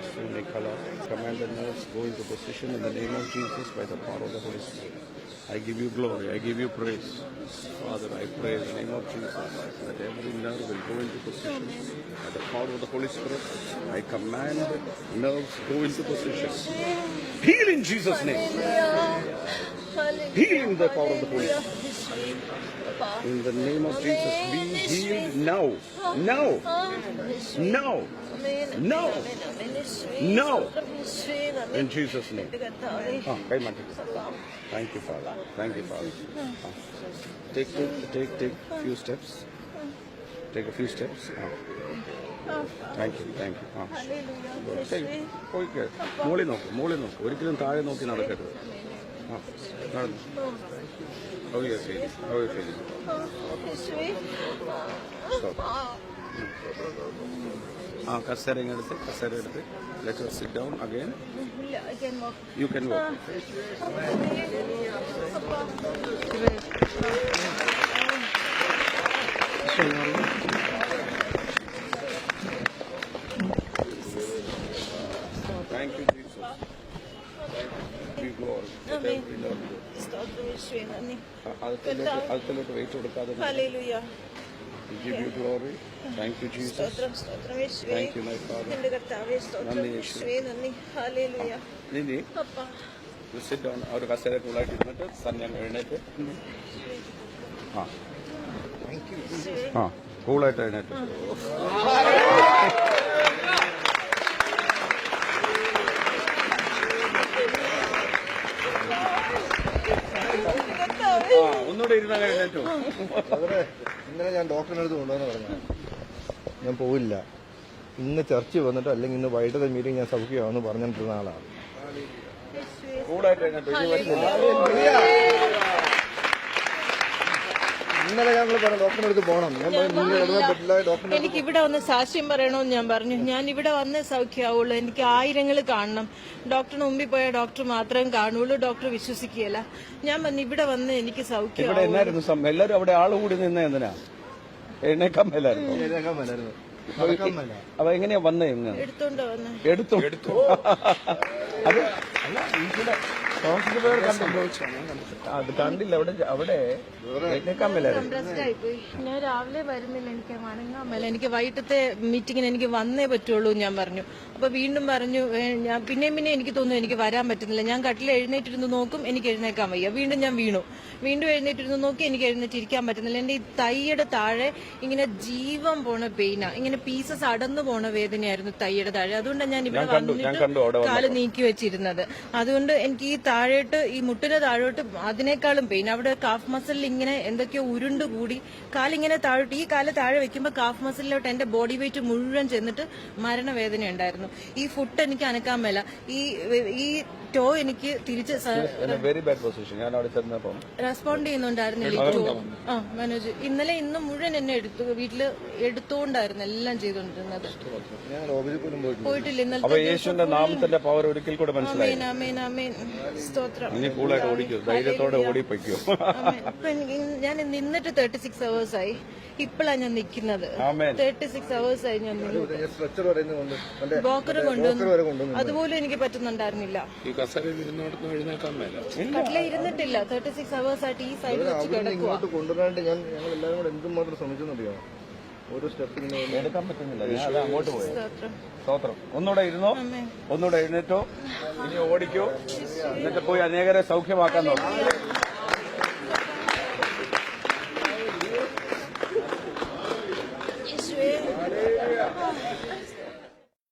Nikala. Command the nerves go into position in the name of Jesus by the power of the Holy Spirit. I give you glory. I give you praise. Father, I pray in the name of Jesus that every nerve will go into position by the power of the Holy Spirit. I command nerves go into position. Heal in Jesus' name Heal in the power of the Holy Spirit. In the name of Jesus, be healed now. Now. Now. No. No. In Jesus' name. Ah, കൈ മാറ്റി Thank you, Father. Thank you, Father. Ah. Take, take, take, take few steps. Take a few steps. Ah. Thank you, thank you. Ah. Take, പോയി കേ- മുകളിൽ നോക്ക് മുകളിൽ നോക്ക് ഒരിക്കലും താഴെ നോക്കി നടക്കരുത് ആ നടന്നു How are you feeling? How are you feeling? ആ കസേര ഇങ്ങെടുത്ത് കസേര എടുത്ത് let sit down again you can work thank അപ്പാ. സിറ്റ് ഡൗൺ അവർ കസേര കൂളായിട്ട് ഇരുന്നിട്ട് സന്ധ്യ എഴുന്നേറ്റ്. ആ. ആ കൂളായിട്ട് എഴുന്നേറ്റ്. ഒന്നുകൂടെ ഇരുന്നാൽ എഴുന്നേറ്റു. അവരെ ഇന്നലെ ഞാൻ ഡോക്ടറിന്റെ അടുത്ത് കൊണ്ടുവന്ന് പറഞ്ഞു. ഞാൻ പോവില്ല. ഇന്ന് ചർച്ച വന്നിട്ട് അല്ലെങ്കിൽ ഇന്ന് വൈകിട്ടത്തെ മീറ്റിംഗ് ഞാൻ സൗഖ്യമാണെന്ന് പറഞ്ഞിട്ടിരുന്ന ആളാണ്. കൂടായിട്ട് ഇന്നലെ ഞങ്ങൾ പറഞ്ഞു ഡോക്ടറിന്റെ അടുത്ത് പോകണം. ഞാൻ പറഞ്ഞു നിങ്ങൾ ഇടപെടാൻ പറ്റില്ല ഡോക്ടറിന്റെ എനിക്ക് ഇവിടെ വന്ന് സാക്ഷ്യം പറയണമെന്ന് ഞാൻ പറഞ്ഞു. ഞാൻ ഇവിടെ വന്ന് സൗഖ്യമാവുള്ളൂ എനിക്ക് ആയിരങ്ങൾ കാണണം. ഡോക്ടറിന് മുമ്പിൽ പോയ ഡോക്ടർ മാത്രം കാണുള്ളൂ. ഡോക്ടർ വിശ്വസിക്കുകയില്ല. ഞാൻ പറഞ്ഞു ഇവിടെ വന്ന് എനിക്ക് ഇവിടെ എല്ലാരും എന്നായിരുന്നു സം- എല്ലാവരും അവിടെ ആൾ കൂടി നിന്ന എന്തിനാ? എഴുന്നേക്കാൻ മേലായിരുന്നു എഴുന്നേക്കാൻ മേലായിരുന്നു നടക്കാൻ മേല അപ്പൊ എങ്ങനെയാ വന്നേ എടുത്തോണ്ടോ എടുത്തോണ്ട് വന്ന്. എടുത്തു എടുത്തു. അത് അല്ല ഇവിടെ ടോസിന്റെ പേര് കണ്ടല്ലോ അത് കണ്ടില്ല അവിടെ അവിടെ ഞാൻ രാവിലെ വരുന്നില്ല എനിക്ക് വണങ്ങാൻ മേല. എനിക്ക് വൈകിട്ടത്തെ മീറ്റിങ്ങിന് എനിക്ക് വന്നേ പറ്റുള്ളൂ ഞാൻ പറഞ്ഞു. അപ്പൊ വീണ്ടും പറഞ്ഞു ഞാൻ പിന്നെയും പിന്നെ എനിക്ക് തോന്നുന്നു എനിക്ക് വരാൻ പറ്റുന്നില്ല. ഞാൻ കട്ടിൽ എഴുന്നേറ്റിരുന്ന് നോക്കും എനിക്ക് എഴുന്നേക്കാൻ വയ്യ. വീണ്ടും ഞാൻ വീണു. വീണ്ടും എഴുന്നേറ്റിരുന്ന് നോക്കി എനിക്ക് എഴുന്നേറ്റിരിക്കാൻ പറ്റുന്നില്ല. എന്റെ ഈ തൈയുടെ താഴെ ഇങ്ങനെ ജീവൻ പോണ പെയിനാ. ഇങ്ങനെ പീസസ് അടന്നു പോണ വേദനയായിരുന്നു തൈയുടെ താഴെ. അതുകൊണ്ടാണ് ഞാൻ ഇവിടെ വന്നിട്ട് കാൽ നീക്കി വെച്ചിരുന്നത്. അതുകൊണ്ട് എനിക്ക് ഈ താഴോട്ട് ഈ മുട്ടിന് താഴോട്ട് അതിനേക്കാളും പെയിൻ അവിടെ കാഫ് മസിലിൽ ഇങ്ങനെ എന്തൊക്കെയോ ഉരുണ്ട് കൂടി കാലിങ്ങനെ താഴോട്ട് ഈ കാൽ താഴെ വെക്കുമ്പോൾ കാഫ് മസിലിലോട്ട് എന്റെ ബോഡി വെയിറ്റ് മുഴുവൻ ചെന്നിട്ട് മരണവേദന ഉണ്ടായിരുന്നു. ഈ ഫുട്ട് എനിക്ക് അനക്കാൻ മേല. ഈ ഈ ടോ എനിക്ക് തിരിച്ച് വെരി ബാഡ് പൊസിഷൻ ഞാൻ അവിടെ ചെന്നപ്പം റെസ്പോണ്ട് ചെയ്യുന്നുണ്ടായിരുന്നില്ല ടോ ആ മനോജ് ഇന്നലെ ഇന്ന് മുഴുവൻ എന്നെ എടുത്തു വീട്ടിൽ എടുത്തോണ്ടായിരുന്നു എല്ലാം ചെയ്തോണ്ടിരുന്നത്. പോയിട്ടില്ല. ഇന്നലെ യേശുവിന്റെ നാമത്തിന്റെ പവർ ഒരിക്കൽ കൂടെ മനസ്സിലായി. ആമേൻ ആമേൻ ആമേൻ. സ്തോത്രം. ഇനി കൂളായിട്ട് ഓടിക്കൂ. ധൈര്യത്തോടെ ഓടി പൊയ്ക്കോ എനിക്ക് ഞാൻ നിന്നിട്ട് തേർട്ടി സിക്സ് അവേഴ്സ് ആയി. ഇപ്പോഴാണ് ഞാൻ നിൽക്കുന്നത് ആമേൻ. തേർട്ടി സിക്സ് അവേഴ്സ് ആയി ഞാൻ വരെ കൊണ്ടുവന്നു അതുപോലും എനിക്ക് പറ്റുന്നുണ്ടായിരുന്നില്ല. കട്ടില ഇരുന്നിട്ടില്ല. തേർട്ടി സിക്സ് അവേഴ്സ് ആയിട്ട് ഈ സൈഡിൽ വെച്ച് കിടക്കുക ഇങ്ങോട്ട് കൊണ്ടുവരാനായിട്ട് ഞാൻ ഞങ്ങൾ എല്ലാവരും കൂടെ എന്തുമാത്രം ശ്രമിച്ചെന്നറിയോ ഓരോ സ്റ്റെപ്പ് ഇങ്ങനെ എടുക്കാൻ പറ്റുന്നില്ല. ഞാൻ അത് അങ്ങോട്ട് പോയി. സ്തോത്രം. ഒന്നുകൂടെ ഇരുന്നോ. ഒന്നുകൂടെ എഴുന്നേറ്റോ? ഇനി ഓടിക്കോ. എന്നിട്ട് പോയി അനേകരെ സൗഖ്യമാക്കാൻ നോക്കാം.